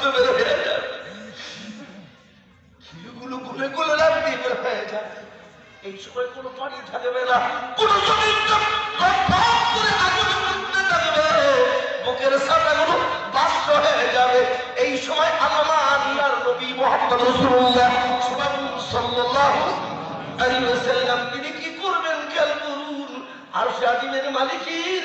রক্ত বের হয়ে যাবে খিলুগুলো গুলে গুলে রাখতে বের হয়ে যাবে এই সময় কোনো পানি থাকবে না। কোনো জমিনটা করে আগুন উঠতে থাকবে। বুকের সাদাগুলো বাস্ত হয়ে যাবে। এই সময় আল্লাহ আল্লাহর নবী মোহাম্মদ রাসূলুল্লাহ সাল্লাল্লাহু তিনি কি করবেন খেয়াল করুন? আর শাদিমের মালিকের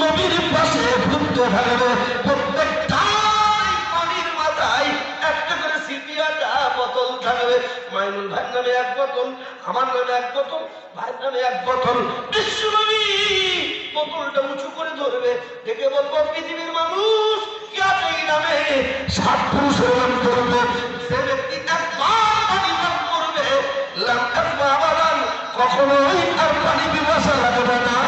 নবীর পাশে ঘুরতে থাকবে প্রত্যেকটাই পানির মাথায় একটা করে সিপিয়াটা বোতল থাকবে। মাইনুল ভাই নামে এক বোতল, আমার নামে এক বোতল ভাই নামে এক বোতল। বোতলটা উঁচু করে ধরবে। দেখে বলব, পৃথিবীর মানুষ কি নামে? সাত পুরুষের নাম করবে সে ব্যক্তি একবার পানি পান করবে। লাম একবার আবাদান, কখনোই পানি পিপাসা লাগবে না।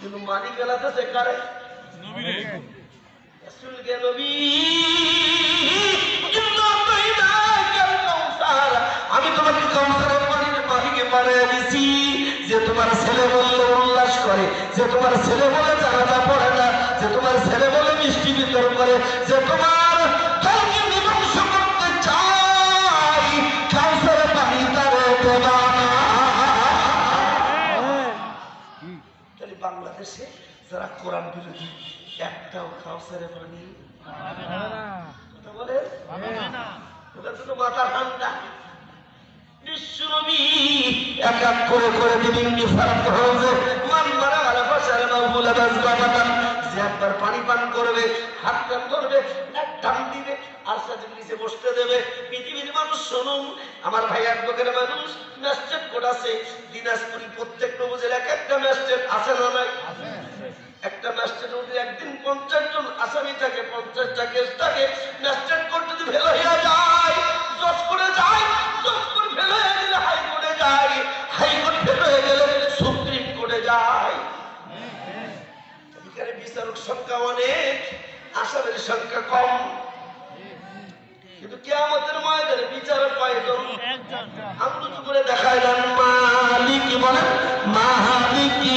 কিন্তু মানি গেলাতে কারে রাসূল কে নবী ইন্না আতাইনাকাল কাউসার। আমি তোমাকে কমসারের পানির পানিকে বানিয়ে দিছি যে তোমার ছেলে বললে উল্লাস করে যে তোমার ছেলে বলে জানাজা পড়ে না যে তোমার ছেলে বলে মিষ্টি বিতরণ করে যে তোমার বিরোধী একটাও কাউসারে পানি কথা বলে? ওদের তো মাথা ঠান্ডা বিশ্বনবী এক এক করে করে দিবেন নিফারত হয়েছে। মান মারা আলা ফাসারে মাউলা বাজবাতান যে একবার পানি পান করবে হাত টান করবে এক টান দিবে আর সাথে নিচে বসতে দেবে। পৃথিবীর মানুষ শুনুন আমার ভাই এক বকের মানুষ ম্যাস্টেট কোড আছে। দিনাজপুরি প্রত্যেক নবুজের এক একটা ম্যাস্টেট আছে না নাই? একটা ম্যাস্টেট মধ্যে একদিন পঞ্চাশ জন আসামি থাকে, পঞ্চাশটা কেস থাকে ম্যাস্টেট কোর্ট যদি ফেল হয়ে যায়, জজ করে যায়, জজ করে ফেল হয়ে গেলে হাইকোর্টে যায় হাইকোর্ট ফেল হয়ে গেলে সুপ্রিম কোর্টে যায়। এখানে বিচারক সংখ্যা অনেক, আসামের সংখ্যা কম। কিন্তু কেয়ামতের ময়দানে বিচারক কয়জন আঙ্গুল করে দেখাইলেন মালিক বলেন মালিকি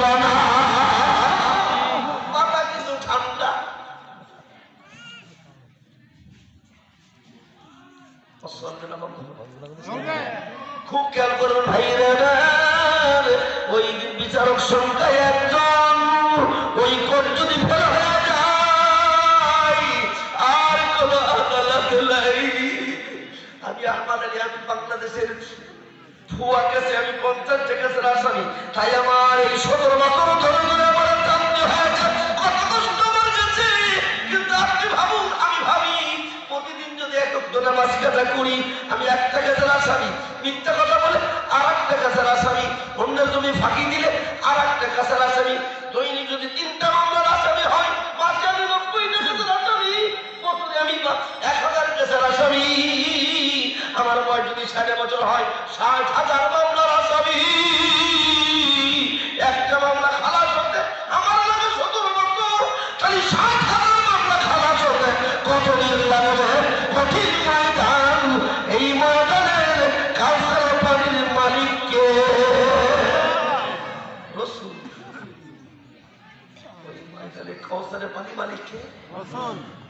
খুব খেয়াল করবেন ওই বিচারক একজন, ওই কোর্ট যদি হয়ে যায়, আর কোন আদালত নাই। আমি আমি বাংলাদেশের ভুয়া কেসে আমি পঞ্চাশ কেসের আসামি তাই আমার এই বছর ধরে মাছ করি, আমি একটা কাজের আসামি। মিথ্যা কথা বলে আর একটা কাজের আসামি। অন্যের জমি ফাঁকি দিলে আর একটা কাজের আসামি। দৈনিক যদি তিনটা মামলার আসামি হয়, মাসে আমি নব্বইটা আমি এক হাজার আসামি। আমার বয়স যদি ষাট বছর হয়, ষাট হাজার ওই ময়দানে কাউসারের পানি মালিককে